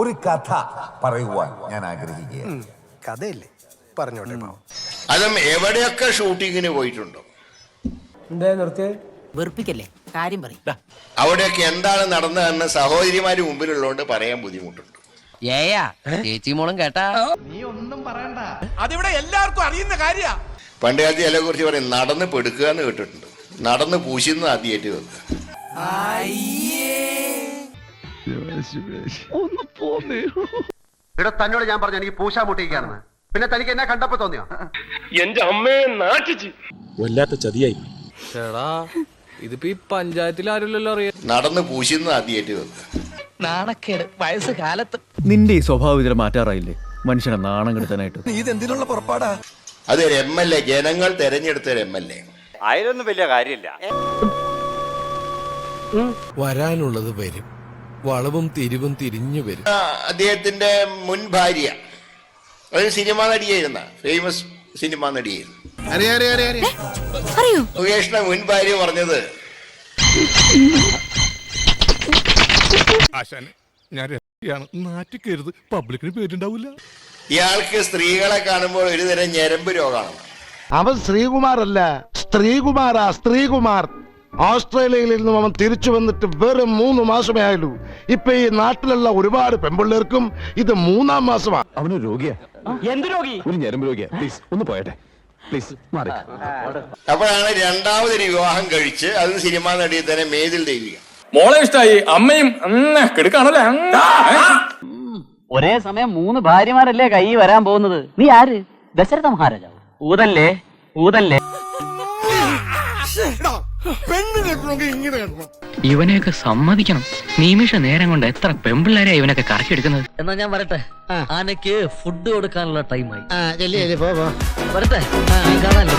ഒരു കഥ പറയുവാൻ ഞാൻ ആഗ്രഹിക്കുകയാണ്. കഥയില്ലേ? പറഞ്ഞോട്ടെ പാവം അതും എവിടെയൊക്കെ ഷൂട്ടിങ്ങിന് പോയിട്ടുണ്ടോ? വെറുപ്പിക്കല്ലേ? കാര്യം പറയും. അവിടെയൊക്കെ എന്താണ് നടന്നതെന്ന് സഹോദരിമാര് മുമ്പിലുള്ളതുകൊണ്ട് പറയാൻ ബുദ്ധിമുട്ടുണ്ട്. ഏയാ ചേച്ചി മോളും കേട്ടാ. നീ ഒന്നും പറയണ്ട. അതിവിടെ എല്ലാവർക്കും അറിയുന്ന കാര്യ. പണ്ട് കാലത്ത് ചില കുറിച്ച് പറയും നടന്ന് പെടുക്കുക എന്ന് കേട്ടിട്ടുണ്ട്. നടന്ന് പൂശിന്ന് ആദ്യമായിട്ട് വെക്കുക ഇവിടെ തന്നോട് ഞാൻ പറഞ്ഞു എനിക്ക് പൂശാ മുട്ടിക്കാണെന്ന് പിന്നെ തനിക്ക് എന്നെ കണ്ടപ്പോ തോന്നിയോ വല്ലാത്ത ചതിയായി ചേടാ ഇതിപ്പോ ഈ പഞ്ചായത്തിൽ ആരുമല്ലോ അറിയാം നടന്ന് പൂശിന്ന് ആദ്യമായിട്ട് നാണക്കേട് വയസ്സ് കാലത്ത് നിന്റെ ഈ സ്വഭാവം ഇതിൽ മാറ്റാറായില്ലേ മനുഷ്യനെ നാണം കെടുത്താനായിട്ട് ഇതെന്തിനുള്ള പുറപ്പാടാ അതൊരു എം എൽ എ ജനങ്ങൾ തെരഞ്ഞെടുത്ത ഒരു എം എൽ എ അതിലൊന്നും വലിയ കാര്യമില്ല വരാനുള്ളത് വരും വളവും തിരിവും തിരിഞ്ഞു വരും. അദ്ദേഹത്തിന്റെ മുൻ ഭാര്യ. ഒരു സിനിമ നടിയായിരുന്ന ഫേമസ് സിനിമ നടിയായിരുന്നു. മുകേഷിന്റെ മുൻ ഭാര്യ പറഞ്ഞത് ആശാനെ ഞാൻ രഹസ്യാണ്. നാറ്റിക്കരുത്. പബ്ലിക്കിന് പേരുണ്ടാവില്ല ഇയാൾക്ക് സ്ത്രീകളെ കാണുമ്പോൾ ഒരുതരം ഞരമ്പ് രോഗമാണ്. അവൻ ശ്രീകുമാർ അല്ല സ്ത്രീകുമാറാ സ്ത്രീകുമാർ. ഓസ്ട്രേലിയയിൽ നിന്നും അവൻ തിരിച്ചു വന്നിട്ട് വെറും മൂന്ന് മാസമേ ആയുള്ളൂ. ഇപ്പൊ ഈ നാട്ടിലുള്ള ഒരുപാട് പെമ്പിള്ളേർക്കും ഇത് മൂന്നാം മാസമാണ്. അവനൊരു രോഗിയാ. എന്ത് രോഗി? ഒരു ഞരമ്പ് രോഗിയാ. പ്ലീസ് ഒന്ന് പോയട്ടെ. പ്ലീസ് മാറി. അപ്പോഴാണ് രണ്ടാമതൊരു വിവാഹം കഴിച്ച് അത് സിനിമ നടിയെ തന്നെ മേതിൽ ദൈവിക. മോളെ ഇഷ്ടായി അമ്മയും കെടുക്കാണല്ലേ? ഒരേ സമയം മൂന്ന് ഭാര്യമാരല്ലേ കൈ വരാൻ പോകുന്നത്? നീ ആര്? ദശരഥ മഹാരാജാവ്? ഊതല്ലേ? ഊതല്ലേ? ഇവനെയൊക്കെ സമ്മതിക്കണം. നിമിഷ നേരം കൊണ്ട് എത്ര പെമ്പിള്ളേരെയാ ഇവനൊക്കെ കറക്കിയെടുക്കുന്നത്? എന്നാ ഞാൻ വരട്ടെ. ആനക്ക് ഫുഡ് കൊടുക്കാനുള്ള ടൈമായി വരട്ടെ. കാണാനല്ലോ